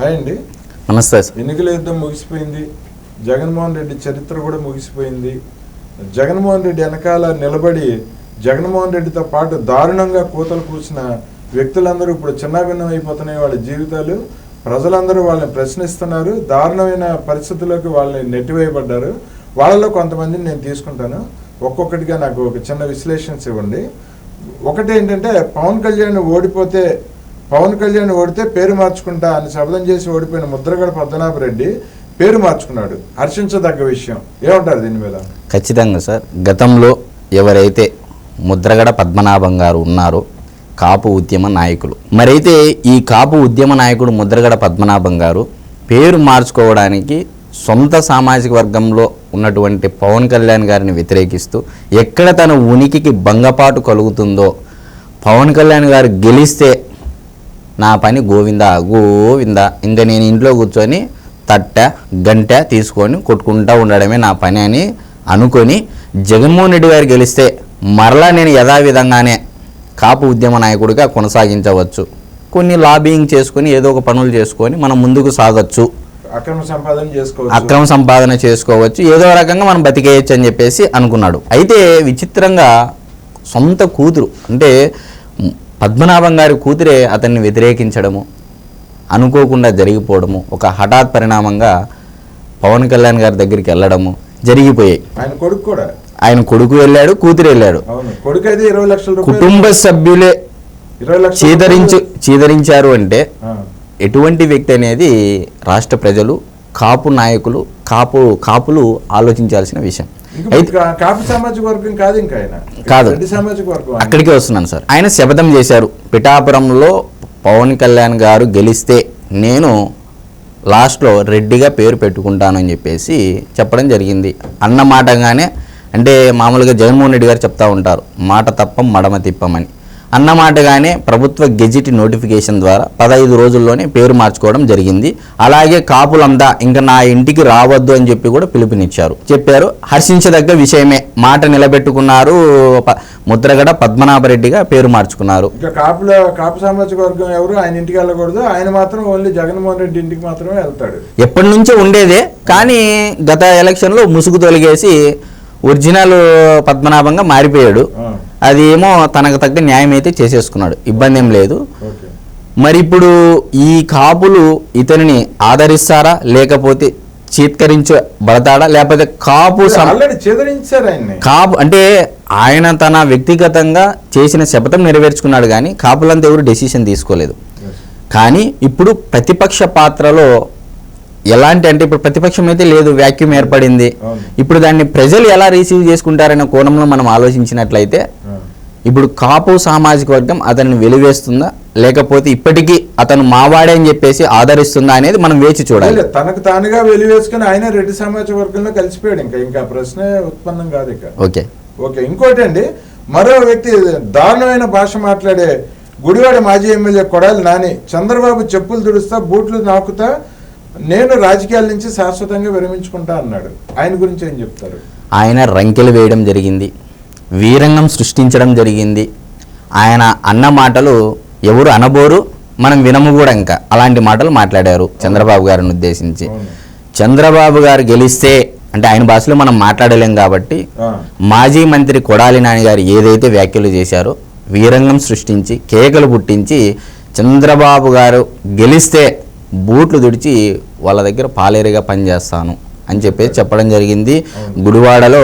Hi అండి. నమస్తే ఎన్నికల యుద్ధం ముగిసిపోయింది. జగన్మోహన్ రెడ్డి చరిత్ర కూడా ముగిసిపోయింది. జగన్మోహన్ రెడ్డి వెనకాల నిలబడి జగన్మోహన్ రెడ్డితో పాటు దారుణంగా కూతలు కూర్చిన వ్యక్తులందరూ ఇప్పుడు చిన్నాభిన్నం అయిపోతున్నాయి వాళ్ళ జీవితాలు. ప్రజలందరూ వాళ్ళని ప్రశ్నిస్తున్నారు. దారుణమైన పరిస్థితుల్లోకి వాళ్ళని నెట్టివేయబడ్డారు. వాళ్ళలో కొంతమందిని నేను తీసుకుంటాను. ఒక్కొక్కటిగా నాకు ఒక చిన్న విశ్లేషణ ఇవ్వండి. ఒకటి ఏంటంటే పవన్ కళ్యాణ్ ఓడిపోతే పవన్ కళ్యాణ్ ఓడితే పేరు మార్చుకుంటా అని శపథం చేసి ఓడిపోయిన ముద్రగడ పద్మనాభరెడ్డి పేరు మార్చుకున్నాడు. హర్షించదగ్గ విషయం. ఏమంటారు దీని మీద? ఖచ్చితంగా సార్. గతంలో ఎవరైతే ముద్రగడ పద్మనాభం గారు ఉన్నారో కాపు ఉద్యమ నాయకులు మరైతే ఈ కాపు ఉద్యమ నాయకుడు ముద్రగడ పద్మనాభం గారు పేరు మార్చుకోవడానికి సొంత సామాజిక వర్గంలో ఉన్నటువంటి పవన్ కళ్యాణ్ గారిని వ్యతిరేకిస్తూ ఎక్కడ తన ఉనికికి భంగపాటు కలుగుతుందో పవన్ కళ్యాణ్ గారు గెలిస్తే నా పని గోవింద గోవింద. ఇంకా నేను ఇంట్లో కూర్చొని తట్ట గంట తీసుకొని కొట్టుకుంటూ ఉండడమే నా పని అని అనుకొని జగన్మోహన్ రెడ్డి గారు గెలిస్తే మరలా నేను యథావిధంగానే కాపు ఉద్యమ నాయకుడిగా కొనసాగించవచ్చు. కొన్ని లాబింగ్ చేసుకొని ఏదో ఒక పనులు చేసుకొని మనం ముందుకు సాగొచ్చు. అక్రమ సంపాదన చేసుకోవచ్చు. అక్రమ సంపాదన చేసుకోవచ్చు. ఏదో రకంగా మనం బతికేయచ్చు అని చెప్పేసి అనుకున్నాడు. అయితే విచిత్రంగా సొంత కూతురు అంటే పద్మనాభం గారి కూతురే అతన్ని వ్యతిరేకించడము అనుకోకుండా జరిగిపోవడము ఒక హఠాత్ పరిణామంగా పవన్ కళ్యాణ్ గారి దగ్గరికి వెళ్ళడము జరిగిపోయాయి. ఆయన కొడుకు కూడా. ఆయన కొడుకు వెళ్ళాడు కూతురు వెళ్ళాడు. కొడుకు అయితే ఇరవై లక్షల కుటుంబ సభ్యులే చీదరించు చీదరించారు అంటే ఎటువంటి వ్యక్తి అనేది రాష్ట్ర ప్రజలు కాపు నాయకులు కాపు కాపులు ఆలోచించాల్సిన విషయం. కాపు సామాజిక వర్గం కాదు ఇంకా ఆయన. కాదు. సామాజిక వర్గం. అక్కడికే వస్తున్నాను సార్. ఆయన శపథం చేశారు. పిఠాపురంలో పవన్ కళ్యాణ్ గారు గెలిస్తే నేను లాస్ట్లో రెడ్డిగా పేరు పెట్టుకుంటాను అని చెప్పేసి చెప్పడం జరిగింది. అన్న మాటగానే అంటే మామూలుగా జగన్మోహన్ రెడ్డి గారు చెప్తా ఉంటారు. మాట తప్పం మడమ తిప్పమని. అన్న మాటగానే ప్రభుత్వ గెజిట్ నోటిఫికేషన్ ద్వారా పదహైదు రోజుల్లోనే పేరు మార్చుకోవడం జరిగింది. అలాగే కాపులంతా ఇంకా నా ఇంటికి రావద్దు అని చెప్పి కూడా పిలుపునిచ్చారు. చెప్పారు. హర్షించదగ్గ విషయమే. మాట నిలబెట్టుకున్నారు ముద్రగడ పద్మనాభరెడ్డిగా పేరు మార్చుకున్నారు. ఇంకా కాపుల కాపు సామాజిక వర్గం ఎవరు? ఆయన ఇంటికి వెళ్ళకూడదు. ఆయన మాత్రం ఓన్లీ జగన్మోహన్ రెడ్డి ఇంటికి మాత్రమే వెళ్తాడు. ఎప్పటి నుంచో ఉండేదే. కానీ గత ఎలక్షన్లో ముసుగు తొలగేసి ఒరిజినల్ పద్మనాభంగా మారిపోయాడు. అది ఏమో తనకు తగ్గ న్యాయం అయితే చేసేసుకున్నాడు. ఇబ్బంది ఏం లేదు. మరి ఇప్పుడు ఈ కాపులు ఇతనిని ఆదరిస్తారా? లేకపోతే చీత్కరించబడతాడా లేకపోతే కాపు కాపు అంటే ఆయన తన వ్యక్తిగతంగా చేసిన శపథం నెరవేర్చుకున్నాడు కానీ కాపులంతా ఎవరు డెసిషన్ తీసుకోలేదు. కానీ ఇప్పుడు ప్రతిపక్ష పాత్రలో ఎలాంటి అంటే ఇప్పుడు ప్రతిపక్షం అయితే లేదు వ్యాక్యూమ్ ఏర్పడింది. ఇప్పుడు దాన్ని ప్రజలు ఎలా రిసీవ్ చేసుకుంటారనే కోణంలో మనం ఆలోచించినట్లయితే. ఇప్పుడు కాపు సామాజిక వర్గం అతన్ని వెలివేస్తుందా? లేకపోతే ఇప్పటికీ అతను మావాడే అని చెప్పేసి ఆదరిస్తుందా అనేది మనం వేచి చూడాలి. తనకు తానుగా వెలివేసుకుని ఆయన రెడ్డి సామాజిక వర్గంలో కలిసిపోయాడు. ఇంకా ఇంకా ప్రశ్నే ఉత్పన్నం కాదు ఇక ఓకే. ఓకే ఇంకోటి అండి మరో వ్యక్తి దారుణమైన భాష మాట్లాడే గుడివాడ మాజీ ఎమ్మెల్యే కొడాలి నాని చంద్రబాబు చెప్పులు తుడుస్తా బూట్లు నాకుతా నేను రాజకీయాల నుంచి శాశ్వతంగా విరమించుకుంటా అన్నాడు. ఆయన గురించి ఏం చెప్తారు? ఆయన రంకెలు వేయడం జరిగింది వీరంగం సృష్టించడం జరిగింది. ఆయన అన్న మాటలు ఎవరు అనబోరు మనం వినము కూడా ఇంకా. అలాంటి మాటలు మాట్లాడారు చంద్రబాబు గారిని ఉద్దేశించి. చంద్రబాబు గారు గెలిస్తే అంటే ఆయన భాషలో మనం మాట్లాడలేం కాబట్టి మాజీ మంత్రి కొడాలి నాని గారు ఏదైతే వ్యాఖ్యలు చేశారో వీరంగం సృష్టించి కేకలు పుట్టించి చంద్రబాబు గారు గెలిస్తే బూట్లు తుడిచి వాళ్ళ దగ్గర పాలేరుగా పనిచేస్తాను అని చెప్పేసి చెప్పడం జరిగింది. గుడివాడలో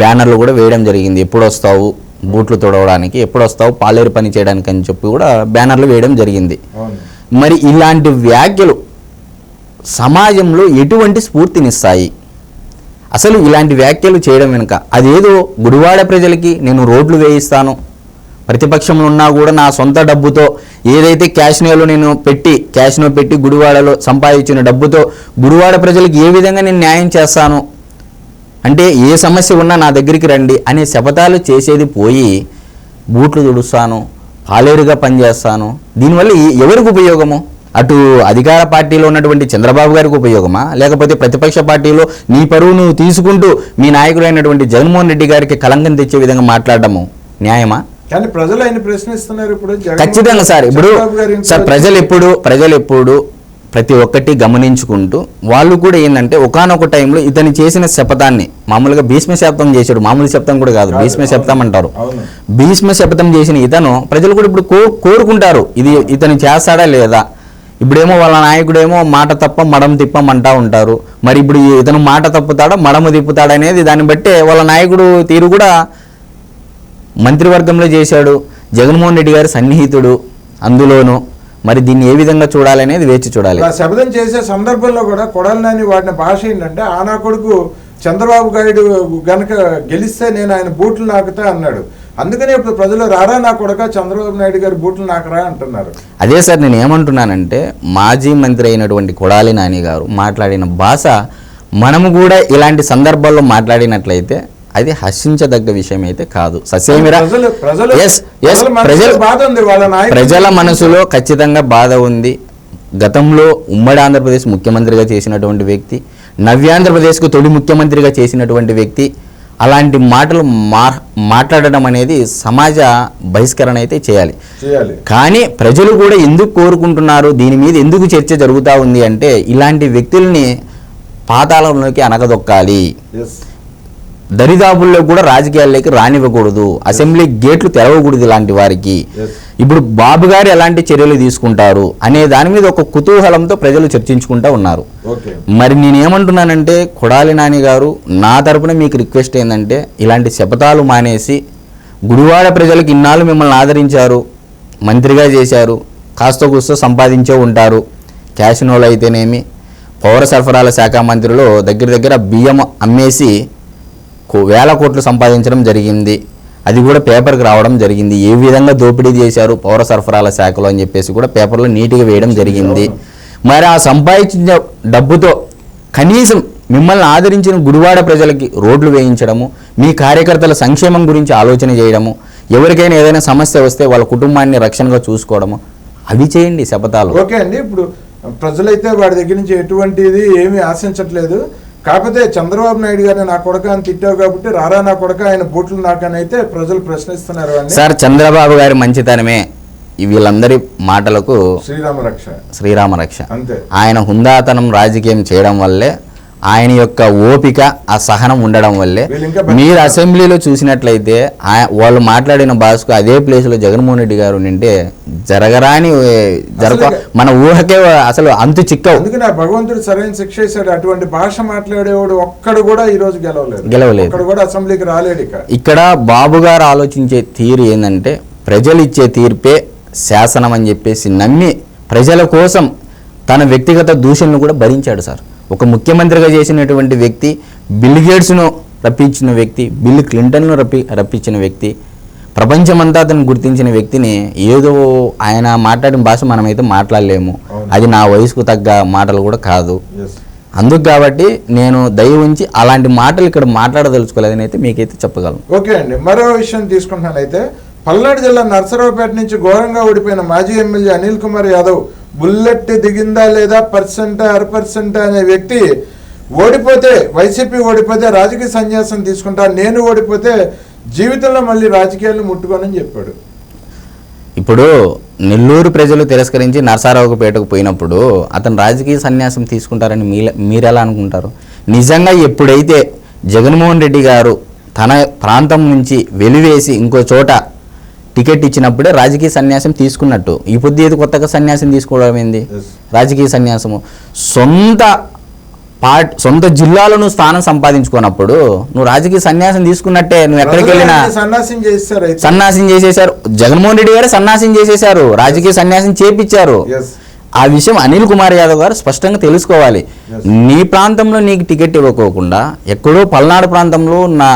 బ్యానర్లు కూడా వేయడం జరిగింది. ఎప్పుడు వస్తావు బూట్లు తుడవడానికి ఎప్పుడు వస్తావు పాలేరు పని చేయడానికి అని చెప్పి కూడా బ్యానర్లు వేయడం జరిగింది. మరి ఇలాంటి వ్యాఖ్యలు సమాజంలో ఎటువంటి స్ఫూర్తినిస్తాయి? అసలు ఇలాంటి వ్యాఖ్యలు చేయడం వెనుక అదేదో గుడివాడ ప్రజలకి నేను రోడ్లు వేయిస్తాను ప్రతిపక్షంలో ఉన్నా కూడా నా సొంత డబ్బుతో ఏదైతే క్యాష్నోలో నేను పెట్టి క్యాష్నో పెట్టి గుడివాడలో సంపాదించిన డబ్బుతో గుడివాడ ప్రజలకు ఏ విధంగా నేను న్యాయం చేస్తాను? అంటే ఏ సమస్య ఉన్నా నా దగ్గరికి రండి అనే శపథాలు చేసేది పోయి బూట్లు తుడుస్తాను పాలేరుగా పనిచేస్తాను. దీనివల్ల ఎవరికి ఉపయోగము? అటు అధికార పార్టీలో ఉన్నటువంటి చంద్రబాబు గారికి ఉపయోగమా? లేకపోతే ప్రతిపక్ష పార్టీలో నీ పరువు నువ్వు తీసుకుంటూ మీ నాయకుడైనటువంటి జగన్మోహన్ రెడ్డి గారికి కలంకం తెచ్చే విధంగా మాట్లాడడము న్యాయమా? కానీ ప్రజలు ఆయన ప్రశ్నిస్తున్నారు ఇప్పుడు ఖచ్చితంగా సార్. ఇప్పుడు సార్ ప్రజలు ఎప్పుడు ప్రజలు ఎప్పుడు ప్రతి ఒక్కటి గమనించుకుంటూ వాళ్ళు కూడా ఏంటంటే ఒకనొక టైంలో ఇతను చేసిన శపథాన్ని మామూలుగా భీష్మ శపథం చేశాడు. మామూలు శపథం కూడా కాదు. భీష్మ శపథం అవును. అంటారు. భీష్మ శపథం చేసిన ఇతను ప్రజలు కూడా ఇప్పుడు కో కోరుకుంటారు. ఇది ఇతను చేస్తాడా లేదా? ఇప్పుడేమో వాళ్ళ నాయకుడేమో మాట తప్ప మడం తిప్పం అంటా ఉంటారు. మరి ఇప్పుడు ఇతను మాట తప్పుతాడా మడమ తిప్పుతాడా అనేది దాన్ని బట్టే వాళ్ళ నాయకుడు తీరు కూడా మంత్రివర్గంలో చేశాడు జగన్మోహన్ రెడ్డి గారి సన్నిహితుడు అందులోను. మరి దీన్ని ఏ విధంగా చూడాలనేది వేచి చూడాలి. శబదం చేసే సందర్భంలో కూడా కొడాలి నాని వాడిన భాష ఏంటంటే ఆనా కొడుకు చంద్రబాబు గారు గనక గెలిస్తే నేను ఆయన బూట్లు నాకుతా అన్నాడు. అందుకనే ఇప్పుడు ప్రజలు రారా నా కొడక చంద్రబాబు నాయుడు గారి బూట్లు నాకరా అంటున్నారు. అదే సార్ నేను ఏమంటున్నానంటే మాజీ మంత్రి అయినటువంటి కొడాలి నాని గారు మాట్లాడిన భాష మనము కూడా ఇలాంటి సందర్భాల్లో మాట్లాడినట్లయితే అది హర్షించదగ్గ విషయం అయితే కాదు. ససేమిరా ప్రజలు మనసులో ఖచ్చితంగా బాధ ఉంది. గతంలో ఉమ్మడి ఆంధ్రప్రదేశ్ ముఖ్యమంత్రిగా చేసినటువంటి వ్యక్తి నవ్యాంధ్రప్రదేశ్కు తొలి ముఖ్యమంత్రిగా చేసినటువంటి వ్యక్తి అలాంటి మాటలు మా మాట్లాడడం అనేది సమాజ బహిష్కరణ అయితే చేయాలి. కానీ ప్రజలు కూడా ఎందుకు కోరుకుంటున్నారు దీని మీద ఎందుకు చర్చ జరుగుతూ ఉంది అంటే ఇలాంటి వ్యక్తుల్ని పాతాళంలోకి అనగదొక్కాలి దరిదాపుల్లో కూడా రాజకీయాల్లోకి రానివ్వకూడదు. అసెంబ్లీ గేట్లు తెరవకూడదు ఇలాంటి వారికి. ఇప్పుడు బాబు గారు ఎలాంటి చర్యలు తీసుకుంటారు అనే దాని మీద ఒక కుతూహలంతో ప్రజలు చర్చించుకుంటూ ఉన్నారు. మరి నేను ఏమంటున్నానంటే కొడాలి నాని గారు నా తరపున మీకు రిక్వెస్ట్ ఏంటంటే ఇలాంటి శపథాలు మానేసి గుడివాడ ప్రజలకు ఇన్నాళ్ళు మిమ్మల్ని ఆదరించారు మంత్రిగా చేశారు కాస్త కూస్తో సంపాదించే ఉంటారు క్యాసినోలు అయితేనేమి పౌర సరఫరాల శాఖ మంత్రిలో దగ్గర దగ్గర బియ్యం అమ్మేసి వేల కోట్లు సంపాదించడం జరిగింది. అది కూడా పేపర్కి రావడం జరిగింది. ఏ విధంగా దోపిడీ చేశారు పౌర సరఫరాల శాఖలో అని చెప్పేసి కూడా పేపర్లో నీట్గా వేయడం జరిగింది. మరి ఆ సంపాదించిన డబ్బుతో కనీసం మిమ్మల్ని ఆదరించిన గుడివాడ ప్రజలకి రోడ్లు వేయించడము మీ కార్యకర్తల సంక్షేమం గురించి ఆలోచన చేయడము ఎవరికైనా ఏదైనా సమస్య వస్తే వాళ్ళ కుటుంబాన్ని రక్షణగా చూసుకోవడము అవి చేయండి శపథాలు. ఓకే అండి. ఇప్పుడు ప్రజలైతే వాడి దగ్గర నుంచి ఎటువంటిది ఏమీ ఆశించట్లేదు. కాకపోతే చంద్రబాబు నాయుడు గారిని నా కొడక అని తిట్టావు కాబట్టి రారా నా కొడక ఆయన బూట్లు నాకనైతే ప్రజలు ప్రశ్నిస్తున్నారు సార్ చంద్రబాబు గారి మంచితనమే వీళ్ళందరి మాటలకు శ్రీరామ రక్ష శ్రీరామ రక్ష అంతే. ఆయన హుందాతనం రాజకీయం చేయడం వల్లే ఆయన యొక్క ఓపిక ఆ సహనం ఉండడం వల్లే. మీరు అసెంబ్లీలో చూసినట్లయితే వాళ్ళు మాట్లాడిన భాషకు అదే ప్లేస్లో జగన్మోహన్ రెడ్డి గారు ఉంటే జరగరాని జరగ మన ఊహకే అసలు అంతు చిక్కవు. అందుకని భగవంతుడు సరైన శిక్ష ఇస్తాడు. అటువంటి భాష మాట్లాడేవాడు ఒక్కడు కూడా ఈ రోజు గెలవలేదు. గెలవలేదు. కూడా అసెంబ్లీకి రాలేడు ఇక ఇక్కడ బాబు గారు ఆలోచించే తీరు ఏంటంటే ప్రజలు ఇచ్చే తీర్పే శాసనం అని చెప్పేసి నమ్మి ప్రజల కోసం తన వ్యక్తిగత దూషణను కూడా భరించాడు సార్. ఒక ముఖ్యమంత్రిగా చేసినటువంటి వ్యక్తి బిల్ గేట్స్ను రప్పించిన వ్యక్తి బిల్ క్లింటన్ను రప్పి రప్పించిన వ్యక్తి ప్రపంచమంతా అతను గుర్తించిన వ్యక్తిని ఏదో ఆయన మాట్లాడిన భాష మనమైతే మాట్లాడలేము. అది నా వయసుకు తగ్గ మాటలు కూడా కాదు. అందుకు కాబట్టి నేను దయ ఉంచి అలాంటి మాటలు ఇక్కడ మాట్లాడదలుచుకోలేదని అయితే మీకైతే చెప్పగలను. ఓకే అండి. మరో విషయం తీసుకుంటున్నానైతే పల్నాడు జిల్లా నర్సరావుపేట నుంచి ఘోరంగా ఓడిపోయిన మాజీ ఎమ్మెల్యే అనిల్ కుమార్ యాదవ్ బుల్లెట్ దిగిందా లేదా పర్సెంట్ అర పర్సెంట్ అనే వ్యక్తి ఓడిపోతే వైసీపీ ఓడిపోతే రాజకీయ సన్యాసం తీసుకుంటా నేను ఓడిపోతే జీవితంలో మళ్ళీ రాజకీయాలు ముట్టుకోనని చెప్పాడు. ఇప్పుడు నెల్లూరు ప్రజలు తిరస్కరించి నరసారావుపేటకు పోయినప్పుడు అతను రాజకీయ సన్యాసం తీసుకుంటారని మీరెలా అనుకుంటారు? నిజంగా ఎప్పుడైతే జగన్మోహన్ రెడ్డి గారు తన ప్రాంతం నుంచి వెలివేసి ఇంకో చోట టికెట్ ఇచ్చినప్పుడే రాజకీయ సన్యాసం తీసుకున్నట్టు. ఈ పొద్దు ఏది కొత్తగా సన్యాసం తీసుకోవడం ఏంది. రాజకీయ సన్యాసము. సొంత పార్ట్ సొంత జిల్లాలో నువ్వు స్థానం సంపాదించుకున్నప్పుడు నువ్వు రాజకీయ సన్యాసం తీసుకున్నట్టే నువ్వు ఎక్కడికి వెళ్ళినా. సన్యాసం చేసేశారు. జగన్మోహన్ రెడ్డి గారు సన్యాసం చేసేశారు. రాజకీయ సన్యాసం చేపించారు. ఆ విషయం అనిల్ కుమార్ యాదవ్ గారు స్పష్టంగా తెలుసుకోవాలి. నీ ప్రాంతంలో నీకు టికెట్ ఇవ్వకోకుండా ఎక్కడో పల్నాడు ప్రాంతంలో నా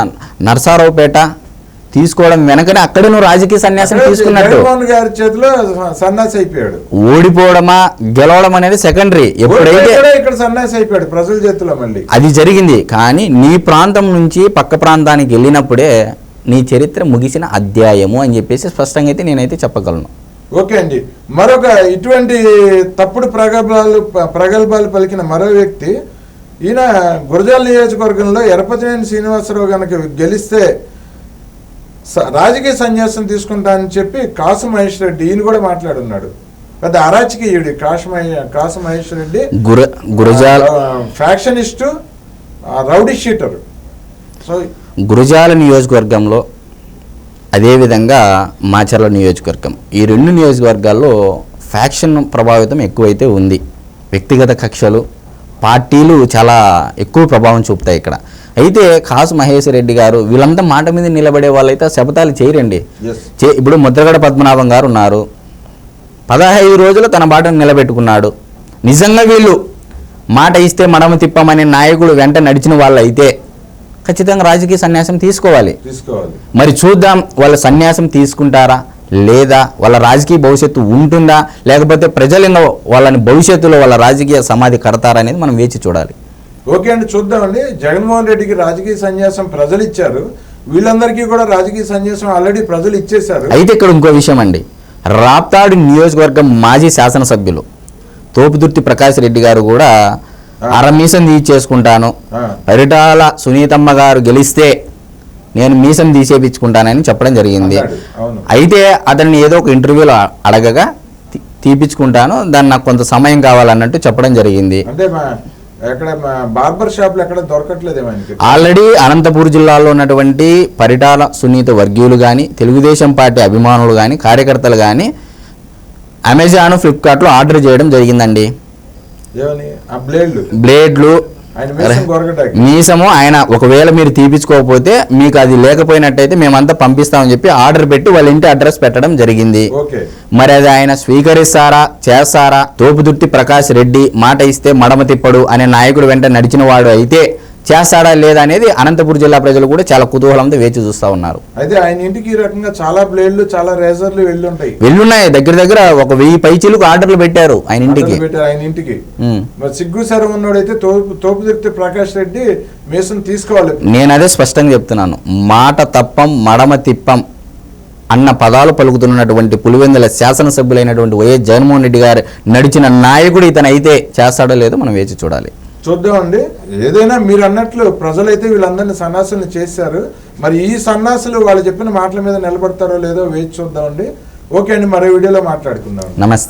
నరసారావుపేట తీసుకోవడం వెనకనే అక్కడే నువ్వు రాజకీయ సన్యాసం తీసుకున్నట్టు. గారి చేతిలో సన్యాసి అయిపోయాడు. ఓడిపోవడమా గెలవడం అనేది సెకండరీ ఎప్పుడైతే ఇక్కడ సన్యాసి అయిపోయాడు ప్రజల చేతిలో మళ్ళీ. అది జరిగింది. కానీ నీ ప్రాంతం నుంచి పక్క ప్రాంతానికి వెళ్ళినప్పుడే నీ చరిత్ర ముగిసిన అధ్యాయము అని చెప్పేసి స్పష్టంగా అయితే నేనైతే చెప్పగలను. ఓకే అండి. మరొక ఇటువంటి తప్పుడు ప్రగల్భాలు ప్రగల్భాలు పలికిన మరో వ్యక్తి ఈయన గురజాల నియోజకవర్గంలో ఎరపతినేని శ్రీనివాసరావు గనక గెలిస్తే రాజకీయ సన్యాసం తీసుకుంటా అని చెప్పి కాసు మహేష్ రెడ్డి ఈయన కూడా మాట్లాడున్నాడు. పెద్ద అరాచకీయుడి కాశ మహే- Kasu Mahesh Reddy. గుర Gurazala factionist rowdy sheeter. So Gurazala నియోజకవర్గంలో అదేవిధంగా మాచర్ల నియోజకవర్గం. ఈ రెండు నియోజకవర్గాల్లో ఫ్యాక్షన్ ప్రభావితం ఎక్కువైతే ఉంది. వ్యక్తిగత కక్షలు పార్టీలు చాలా ఎక్కువ ప్రభావం చూపుతాయి ఇక్కడ. అయితే కాసు మహేష్ రెడ్డి గారు వీళ్ళంతా మాట మీద నిలబడే వాళ్ళైతే శపథాలు చేయరండి. చే ఇప్పుడు ముద్రగడ పద్మనాభం గారు ఉన్నారు. పదహైదు రోజులు తన బాటను నిలబెట్టుకున్నాడు. నిజంగా వీళ్ళు మాట ఇస్తే మడమ తిప్పమనే నాయకుడు వెంట నడిచిన వాళ్ళు అయితే ఖచ్చితంగా రాజకీయ సన్యాసం తీసుకోవాలి. మరి చూద్దాం వాళ్ళ సన్యాసం తీసుకుంటారా లేదా వాళ్ళ రాజకీయ భవిష్యత్తు ఉంటుందా? లేకపోతే ప్రజలు వాళ్ళని భవిష్యత్తులో వాళ్ళ రాజకీయ సమాధి కడతారా అనేది మనం వేచి చూడాలి. ఓకే అండి చూద్దామండి. జగన్మోహన్ రెడ్డికి రాజకీయ సన్యాసం ప్రజలు ఇచ్చారు వీళ్ళందరికీ కూడా రాజకీయ సన్యాసం ఆల్రెడీ ప్రజలు ఇచ్చేశారు అయితే ఇక్కడ ఇంకో విషయం అండి. రాప్తాడు నియోజకవర్గం మాజీ శాసనసభ్యులు తోపుదుర్తి ప్రకాష్ రెడ్డి గారు కూడా అరమీసం తీర్చేసుకుంటాను ఆ, పరిటాల సునీతమ్మ గారు గెలిస్తే నేను మీసం తీసేపించుకుంటానని చెప్పడం జరిగింది. అయితే అతన్ని ఏదో ఒక ఇంటర్వ్యూలో అడగగా తీపించుకుంటాను దాన్ని నాకు కొంత సమయం కావాలన్నట్టు చెప్పడం జరిగింది. ఎక్కడ బార్బర్ షాప్లు ఎక్కడ దొరకట్లేదేమో ఆయనకి. ఆల్రెడీ అనంతపూర్ జిల్లాలో ఉన్నటువంటి పరిటాల సునీత వర్గీయులు కానీ తెలుగుదేశం పార్టీ అభిమానులు కానీ కార్యకర్తలు కానీ అమెజాన్ ఫ్లిప్కార్ట్లో ఆర్డర్ చేయడం జరిగిందండి. బ్లేడ్లు మీసము ఆయన ఒకవేళ మీరు తీపించుకోకపోతే మీకు అది లేకపోయినట్టయితే మేమంతా పంపిస్తామని చెప్పి ఆర్డర్ పెట్టి వాళ్ళ ఇంటి అడ్రస్ పెట్టడం జరిగింది. మరి అది ఆయన స్వీకరిస్తారా చేస్తారా? తోపుదుర్తి ప్రకాష్ రెడ్డి మాట ఇస్తే మడమ తిప్పడు అనే నాయకుడు వెంట నడిచిన వాడు అయితే చేస్తాడా లేదా అనేది అనంతపురం జిల్లా ప్రజలు కూడా చాలా కుతూహలంతో వేచి చూస్తూ ఉన్నారు. అయితే ఆయన ఇంటికి ఈ రకంగా చాలా బ్లేడ్లు చాలా రేజర్లు వెళ్ళి ఉంటాయి వెళ్ళున్నాయి దగ్గర దగ్గర ఒక వెయ్యి పైచీలకు ఆర్డర్లు పెట్టారు ఆయన ఇంటికి. ఆయన ఇంటికి. మరి సిగ్గు సరం ఉన్నోడైతే తోపు తోపు తిరిగితే ప్రకాష్ రెడ్డి మీసం తీసుకోవాలి. నేను అదే స్పష్టంగా చెప్తున్నాను. మాట తప్పం మడమ తిప్పం అన్న పదాలు పలుకుతున్నటువంటి పులివెందుల శాసనసభ్యులైనటువంటి వైఎస్ జగన్మోహన్ రెడ్డి గారు నడిచిన నాయకుడు ఇతను అయితే చేస్తాడో లేదో మనం వేచి చూడాలి. చూద్దామండి. ఏదైనా మీరు అన్నట్లు ప్రజలైతే వీళ్ళందరినీ సన్నాసులు చేశారు. మరి ఈ సన్నాసులు వాళ్ళు చెప్పిన మాటల మీద నిలబడతారో లేదో వేచి చూద్దామండి. ఓకే అండి మరో వీడియోలో మాట్లాడుకుందాం నమస్తే.